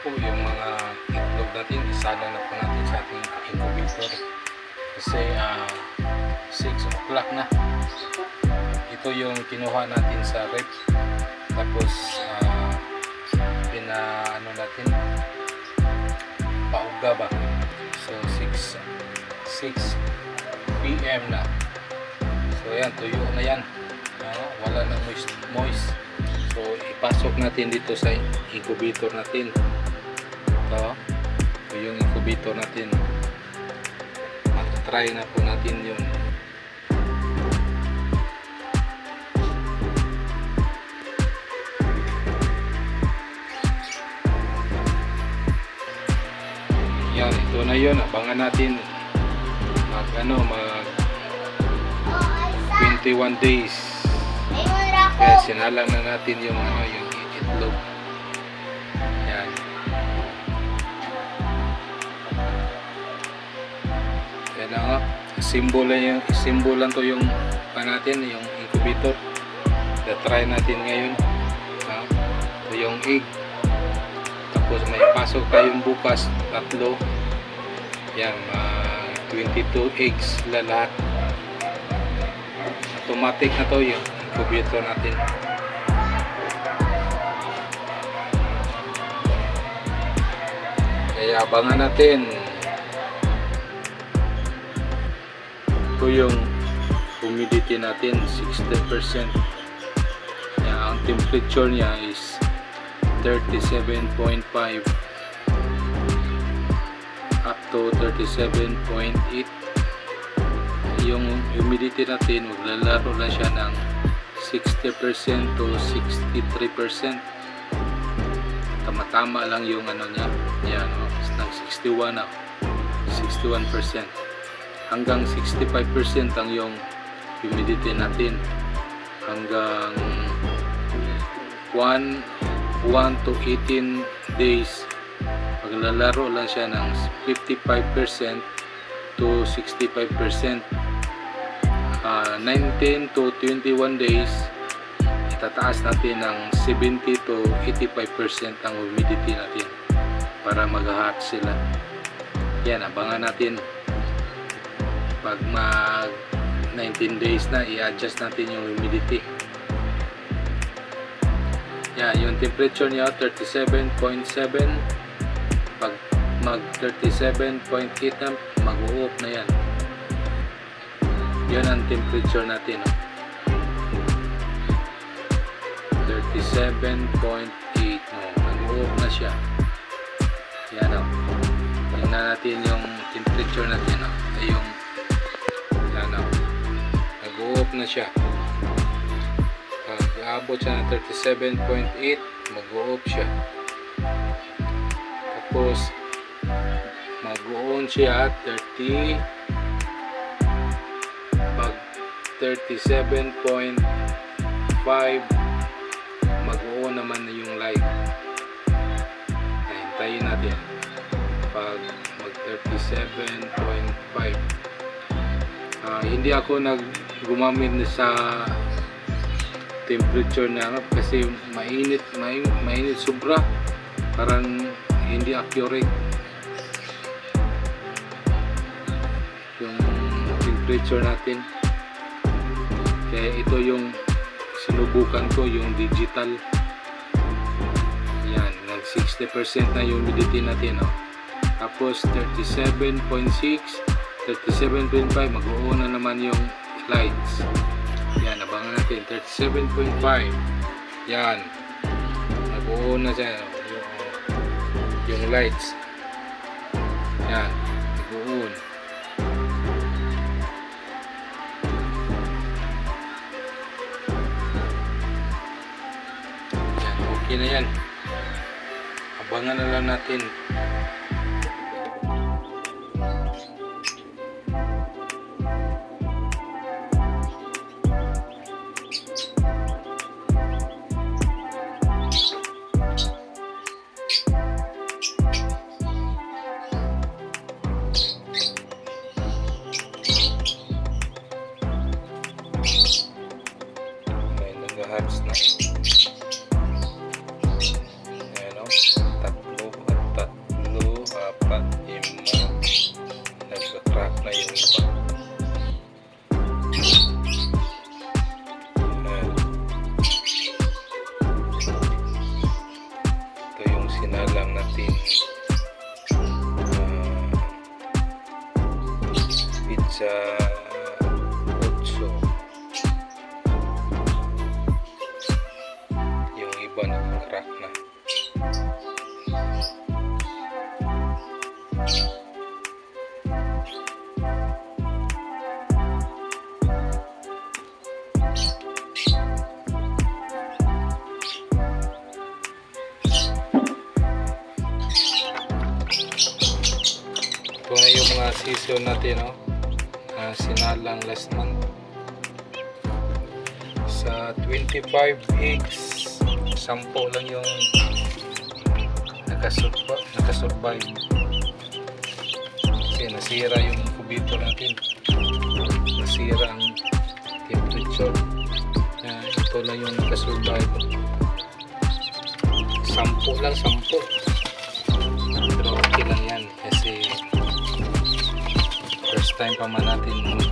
po yung mga itlog natin, isala na po natin sa ating incubator. Kasi ah, 6 o'clock na. Ito yung kinuha natin sa rep. Tapos ah, pina ano natin pauga ba. So 6 6 PM na. So yan, tuyo na yan. Ah, wala na moist, moist. So ipasok natin dito sa incubator natin. Ito, ito yung incubator natin. Matatry na po natin yun. Yan, ito na yun. Abangan natin mag ano, mag 21 days. Kaya sinalang na natin yung ano, yung itlog. Lang yung symbol lang to yung pa natin, yung incubator. try natin ngayon. Ha? Ito yung egg. Tapos may pasok tayong bukas, tatlo. Yan, ah, 22 eggs la lahat. Automatic na to yung incubator natin. Kaya abangan natin. Ito yung humidity natin, 60%. Yan, ang temperature niya is 37.5 up to 37.8 yung humidity natin maglalaro na siya ng 60% to 63% tama-tama lang yung ano niya. Yan oh, ng 61 na 61% hanggang 65% ang yung humidity natin. Hanggang 1 1 to 18 days. Maglalaro lang siya ng 55% to 65% Ah, 19 to 21 days itataas natin ng 70 to 85% ang humidity natin para mag-hot sila. Yan abangan natin pag mag 19 days na i-adjust natin yung humidity yan yung temperature niya 37.7 pag mag 37.8 na mag-uop na yan yan ang temperature natin oh. 37.8 oh, nag-uop na siya yan oh. tingnan natin yung temperature natin oh. ay yung. Nag-uop na siya. Pag aabot siya ng 37.8 mag-uop siya. Tapos mag-on siya at 30 pag 37.5 mag-on naman na yung light. Hintayin natin. Pag mag 37.5 Ah, hindi ako nag gumamit na sa temperature na ano, kasi mainit main, mainit sobra. Parang hindi accurate. Yung temperature natin. Kaya ito yung sinubukan ko yung digital. Yan nag 60% na yung humidity natin oh. tapos 37.6 37.5 mag-uuna naman yung lights yan abangan natin. 37.5 yan. Nag-uuna siya yung, yung lights. Yan. Nag-uun Yan, okay na yan. Abangan na lang natin. May nag-hubs na. Ayan o. Tatlo at tatlo, apat, lima. Nag-track na yung iba. Ayan. Ito yung sinalang natin. Uh, pizza mga season natin no? na sinalang last month. Sa 25 eggs 10 lang yung nakasurvive, nakasurvive. kasi nasira yung kubito natin. Nasira ang temperature. Na ito lang yung nakasurvive. 10 lang 10 pero okay lang yan time pa man natin